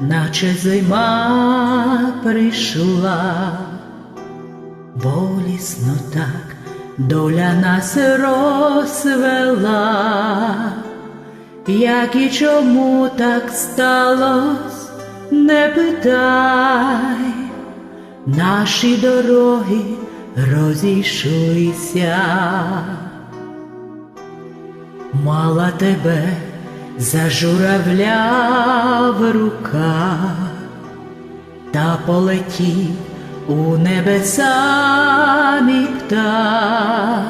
Наче зима прийшла, болісно так доля нас розвела, як і чому так сталось, не питай, наші дороги розійшлися. Мала тебе за журавля в руках, та полетів у небеса мій птах.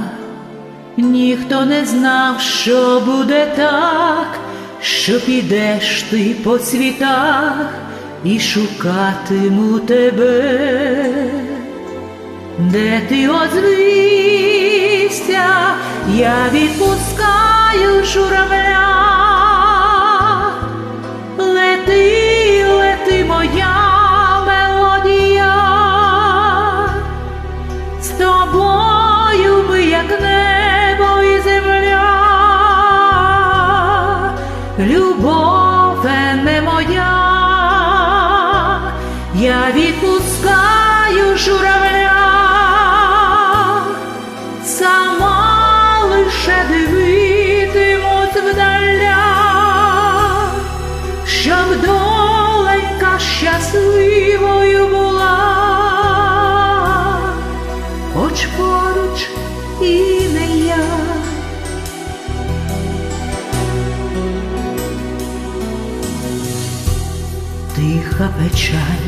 Ніхто не знав, що буде так, що підеш ти по світах і шукатиму тебе де ти озвився, я відпускаю журавля. Відпускаю журавля, сама лише дивитимусь вдаля, щоб доленька щасливою була, хоч поруч і не я. Тиха печаль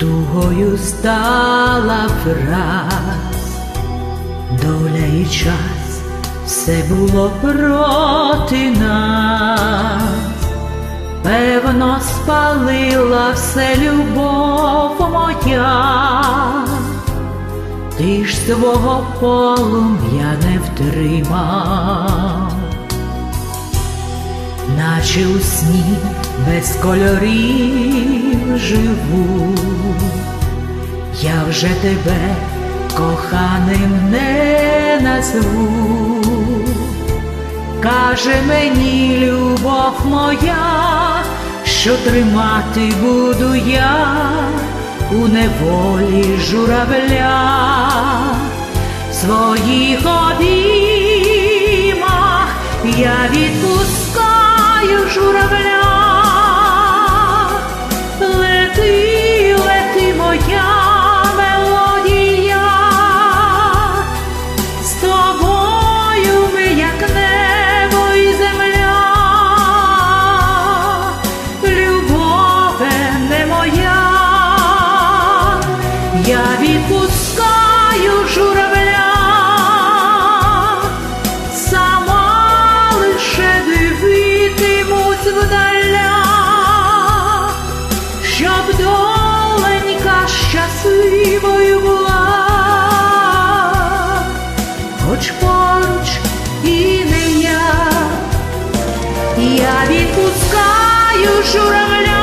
тугою стала враз, доля і час все було проти нас, певно, спалила все любов моя, ти ж свого полум'я не втримав наче у сні без кольорів живу, я вже тебе коханим не назву, каже мені любов моя, що тримати буду я у неволі журавля. Своїх я відпускаю журавля, сама лише дивитимусь вдаля, щоб доленька щасливою була, хоч поруч і не я, я відпускаю журавля.